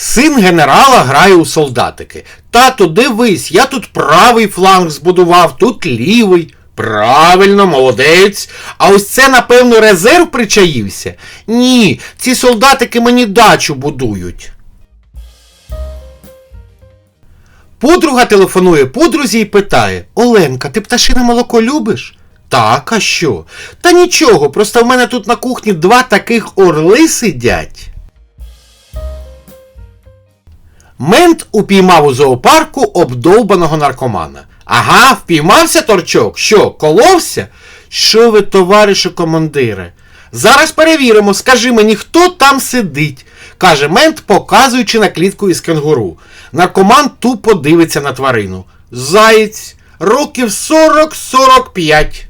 Син генерала грає у солдатики. Тато, дивись, я тут правий фланг збудував, тут лівий. Правильно, молодець. А ось це, напевно, резерв причаївся? Ні, ці солдатики мені дачу будують. Подруга телефонує подрузі і питає: Оленка, ти пташине молоко любиш? Так, а що? Та нічого, просто в мене тут на кухні два таких орли сидять. Мент упіймав у зоопарку обдовбаного наркомана. Ага, впіймався торчок. Що, коловся? Що ви, товаришу командире? Зараз перевіримо, скажи мені, хто там сидить, каже мент, показуючи на клітку із кенгуру. Наркоман тупо дивиться на тварину. Заєць, років 40-45.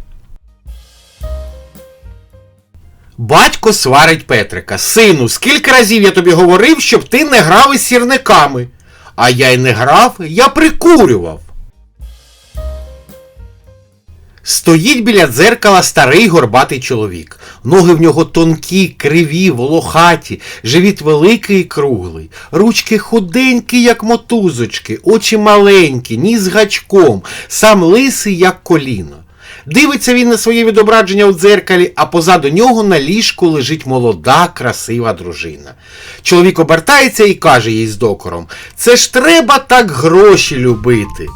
Батько сварить Петрика. Сину, скільки разів я тобі говорив, щоб ти не грав із сірниками. А я й не грав, я прикурював. Стоїть біля дзеркала старий горбатий чоловік. Ноги в нього тонкі, криві, волохаті, живіт великий і круглий, ручки худенькі, як мотузочки, очі маленькі, ніс гачком, сам лисий, як коліно. Дивиться він на своє відображення у дзеркалі, а позаду нього на ліжку лежить молода, красива дружина. Чоловік обертається і каже їй з докором: Це ж треба так гроші любити.